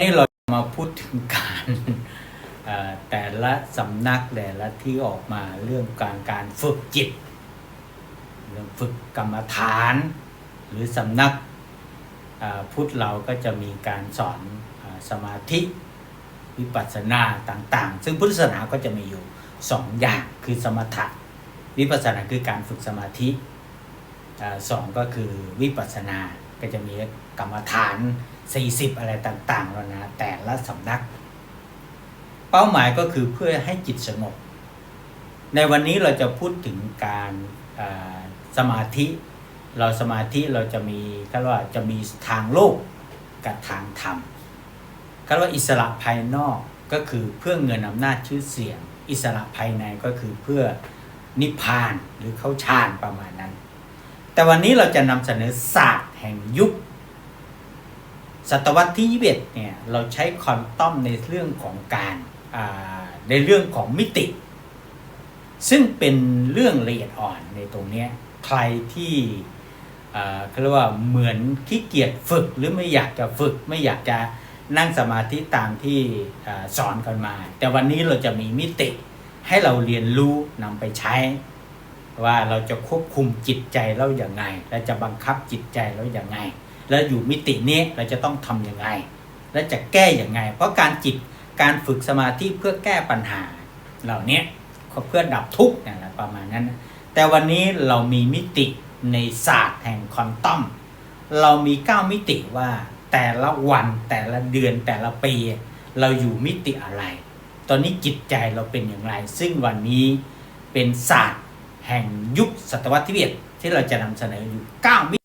นี่เรามาพูดถึงการแต่ละสำนักแต่ละที่ออกมาเรื่องการการฝึกจิต เรื่องฝึกกรรมฐาน หรือสำนักพุทธเราก็จะมีการสอนอสมาธิวิปัสสนาต่างๆ ซึ่งพุทธศาสนาก็จะมีอยู่สองอย่างคือสมถะวิปัสสนาคือการฝึกสมาธิ สองก็คือวิปัสสนา ก็จะมีกรรมฐาน 40 อะไรต่างๆแล้วนะแต่ละสำนัก เป้าหมายก็คือเพื่อให้จิตสงบ ในวันนี้เราจะพูดถึงการสมาธิ เราสมาธิเราจะมีก็ว่าจะมีทางโลกกับทางธรรมก็ว่าอิสระภายนอกก็คือเพื่อเงินอำนาจชื่อเสียง อิสระภายในก็คือเพื่อนิพพานหรือเข้าฌานประมาณนั้น แต่วันนี้เราจะนำเสนอศาสตร์แห่งยุค ศตวรรษที่ 21 เนี่ย เราใช้คอนตัมในเรื่องของการในเรื่องของมิติ ซึ่งเป็นเรื่องละเอียดอ่อนในตรงนี้ใครที่เขาเรียกว่าเหมือนขี้เกียจฝึกหรือไม่อยากจะฝึกไม่อยากจะนั่งสมาธิตามที่อสอนกันมา แต่วันนี้เราจะมีมิติให้เราเรียนรู้นำไปใช้ ว่าเราจะควบคุมจิตใจเราอย่างไงและจะบังคับจิตใจเราอย่างไง แล้วอยู่มิตินี้เราจะต้องทำยังไง และจะแก้อย่างไง เพราะการจิตการฝึกสมาธิเพื่อแก้ปัญหา เหล่านี้เพื่อดับทุกข์นั่นแหละประมาณนั้น แต่วันนี้เรามีมิติในศาสตร์แห่งคอนตัมเรามี 9 มิติว่าแต่ละวันแต่ละเดือนแต่ละปี เราอยู่มิติอะไร ตอนนี้จิตใจเราเป็นอย่างไร ซึ่งวันนี้เป็นศาสตร์ แห่งยุคศตวรรษที่เอ็ดที่เราจะนำเสนออยู่ 9 มิ